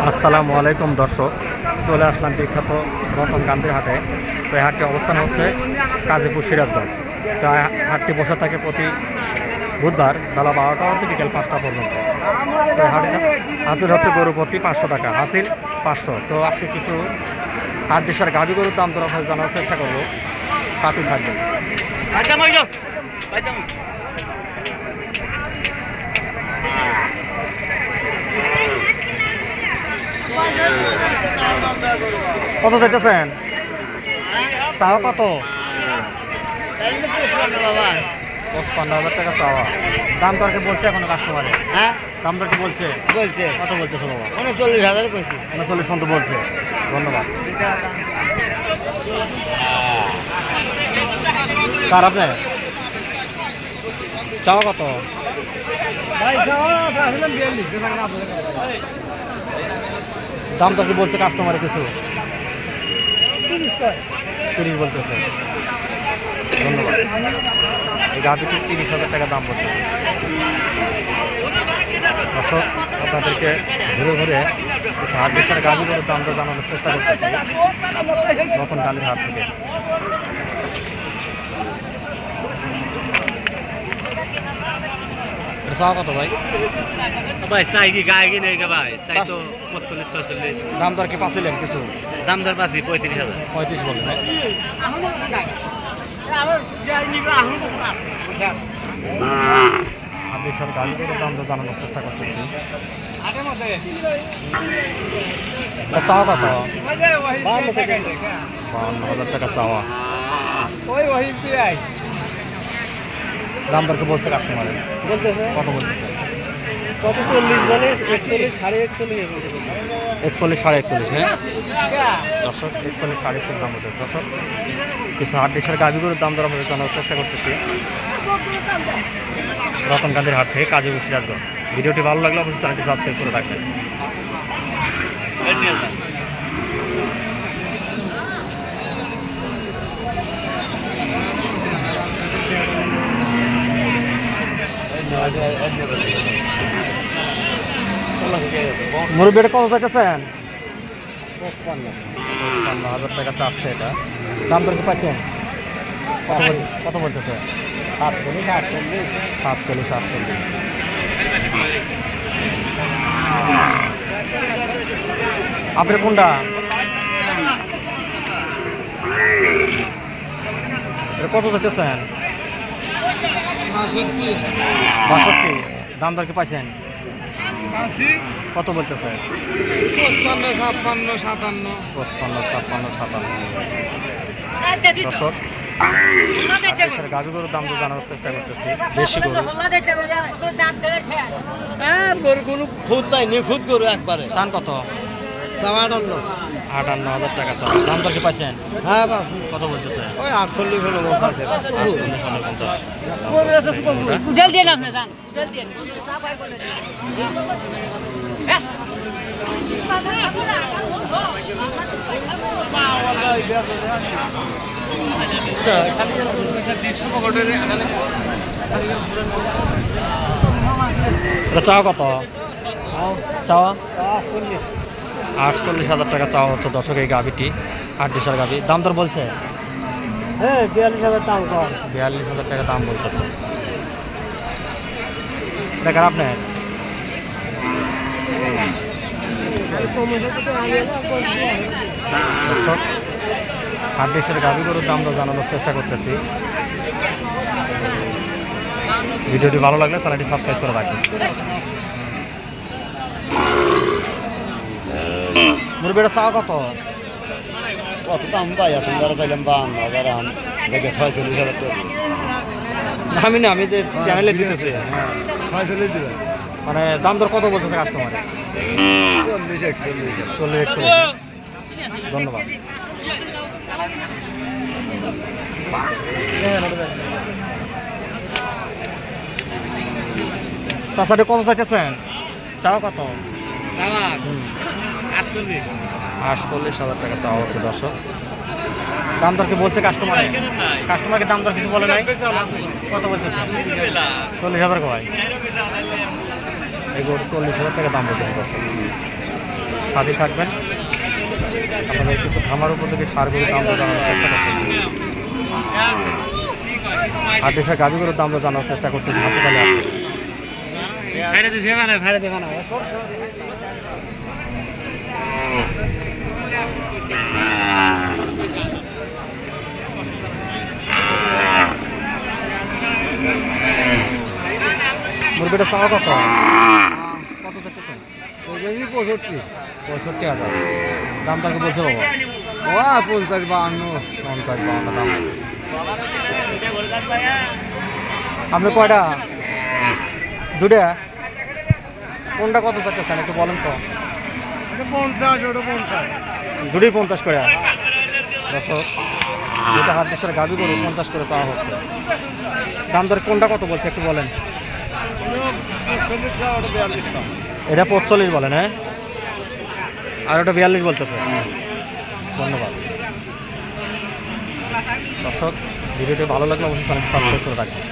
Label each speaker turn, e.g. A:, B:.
A: আসসালামু আলাইকুম দর্শক, চলে আসলাম বিখ্যাত রতন গান্ধীর হাটে। তো এই হাটটি অবস্থান হচ্ছে কাজীপুর সিরাজগঞ্জ। তো হাটটি বসে থাকে প্রতি বুধবার বেলা বারোটা হতে বিকেল পাঁচটা পর্যন্ত। তো হাটে হাসিল হচ্ছে গরু প্রতি পাঁচশো টাকা, হাসিল পাঁচশো। তো আজকে কিছু হাট দেশের গাভী গরুর দাম দর আপনাদের জানার চেষ্টা করব। সাথে থাকবেন। কত চাইতেছেন? চাওয়া কত? হাজার টাকা চাওয়া। দাম বলছে এখনও কাস্টমারে
B: হ্যাঁ?
A: দাম বলছে?
B: বলছে।
A: কত বলতেছে বাবা
B: উনচল্লিশ হাজার কইছি।
A: উনচল্লিশ পর্যন্ত বলছে। ধন্যবাদ। কার আপনি? চাওয়া কত? দাম দরকে বলছে কাস্টমারে কিছু? তিরিশ বলতেছে। ধন্যবাদ। এই গাভিটি তিরিশ হাজার টাকা দাম বলতেছে দর্শক, আপনাদেরকে ঘুরে ঘুরে কিছু হাট বিস্তার গাভি করে দামটা জানানোর চেষ্টা করতেছি। নতুন গান্ধীর হাট থেকে। এটা চাওয়া কত ভাই?
B: ভাই চাই কি গায়ে কি নেই ভাই? চাই তো পঁচল্লিশ ছয়চল্লিশ।
A: দাম দর কি পাচ্ছিলেন কিছু?
B: দাম দর পাচ্ছি পঁয়ত্রিশ হাজার।
A: পঁয়ত্রিশ বলবেন হাট বিস্তার গাভি করে দামটা জানানোর চেষ্টা করতেছি। চাওয়া কত? বাউন্ন হাজার টাকা চাওয়া। দাম দরকে বলছে কাস্টমারে কত বলতেছে?
B: একচল্লিশ সাড়ে একচল্লিশ
A: একচল্লিশ সাড়ে একচল্লিশ হ্যাঁ? দর্শক, একচল্লিশ সাড়ে একচল্লিশ দাম হচ্ছে দর্শক, কিছু হাট দেশের গাভিগুলোর দাম দর আমাদের জানার চেষ্টা করতেছি। রতনকান্দির হাট থেকে কাজী সিরাজগঞ্জ ভিডিওটি ভালো লাগলে অবশ্যই চ্যানেলটি সাবস্ক্রাইব করে রাখবেন। মুরব্বী এটা কত চাইতেছেন? পঁচপান্ন। হাজার টাকা চাচ্ছে এটা। দাম দর কি পাইছেন? কত বল- কত বলতেছে? সাতচল্লিশ আটচল্লিশ। সাতচল্লিশ আটচল্লিশ। আপনার কোনটা? কত চাইতেছেন? বাষট্টি। দাম দর কি পাইছেন? কত বলতেছে
B: পঁচপান্ন ছাপ্পান্ন সাতান্ন
A: পঁচপান্ন ছাপ্পান্ন সাতান্ন দর্শক গাভি গরুর দাম তো জানার চেষ্টা করতেছি দেশি গরু
B: হ্যাঁ গরু কোনো খুদ নাই নিখুঁত গরু একবারে
A: চান কত
B: চাওয়াটান্ন
A: আটান্ন। হাজার টাকা চান দাম দর কি পাইছেন?
B: হ্যাঁ পাচ্ছি
A: কত বলতেছে?
B: ওই আটচল্লিশ হলো পঞ্চাশের
A: আটচল্লিশ
C: দিয়ে আপনি যান উঠাল দিয়ে।
A: চাওয়া কত? চাওয়া। আটচল্লিশ হাজার টাকা চাওয়া হচ্ছে দর্শক এই গাভিটি আট ডিসার গাভি। দাম দর বলছে?
B: হ্যাঁ বিয়াল্লিশ হাজার দাম কম
A: বিয়াল্লিশ হাজার টাকা দাম বলতেছে। দেখেন আপনার দর্শক হাট দেশের গাভি গরুর দাম দর জানানোর চেষ্টা করতেছি। ভিডিওটি ভালো লাগলে চ্যানেলটি সাবস্ক্রাইব করে রাখুন মুরগিটা চাওয়া কত?
D: কত দাম পাই তুমি যারা চাইলাম বান্ন হাজার আম দেখে ছয়চল্লিশ হাজার টাকা
A: আমি না আমি যে চ্যানেলে দিতেছি।
D: ছয়চল্লিশ দিবেন
A: মানে দাম দর কত বলতেছে কাস্টমারে
D: চল্লিশ একচল্লিশ।
A: চল্লিশ একশো ধন্যবাদ। চাষাটা কত চাইতেছেন? চাও কত?
B: চাওয়ার
A: হুম,
B: আটচল্লিশ।
A: হাজার টাকা চাওয়া হচ্ছে দর্শক। দাম দর কি বলছে কাস্টমারে কাস্টমারকে দাম দর কিছু বলে নাই? কত চল্লিশ হাজার কয়? এই গরু চল্লিশ হাজার টাকা দাম বলতেছে দর্শক। সাথে থাকবেন। আপনাদের কিছু খামার উপযোগী সারগুলোর দাম জানানোর চেষ্টা করতেছি। আর দেশের গাভিগুলোর দাম জানার চেষ্টা করতেছি। হাসপাতালে আপনি মুরগিটা চাওয়া কত? কত দেখতেছেন?
D: পঁয়ষট্টি
A: পঁয়ষট্টি হাজার। দাম তাকে বলছে বাবা।
D: ও পঞ্চাশ বাহান্ন
A: পঞ্চাশ বাউন্ন দাম। আপনি কয়টা? দুটা? কোনটা কত চাচ্ছেন একটু বলেন তো।
D: পঞ্চাশ ওটা পঞ্চাশ।
A: দুটোই পঞ্চাশ করে। দর্শক যেটা হাত দেশের গরু পঞ্চাশ করে চাওয়া হচ্ছে। দাম দর কোনটা কত বলছে একটু বলেন। এটা পঁচল্লিশ বলেন হ্যাঁ? আর ওটা বিয়াল্লিশ বলতেছে। ধন্যবাদ। দর্শক ভিডিওটি ভালো লাগলে অবশ্যই সাবস্ক্রাইব করে রাখবেন।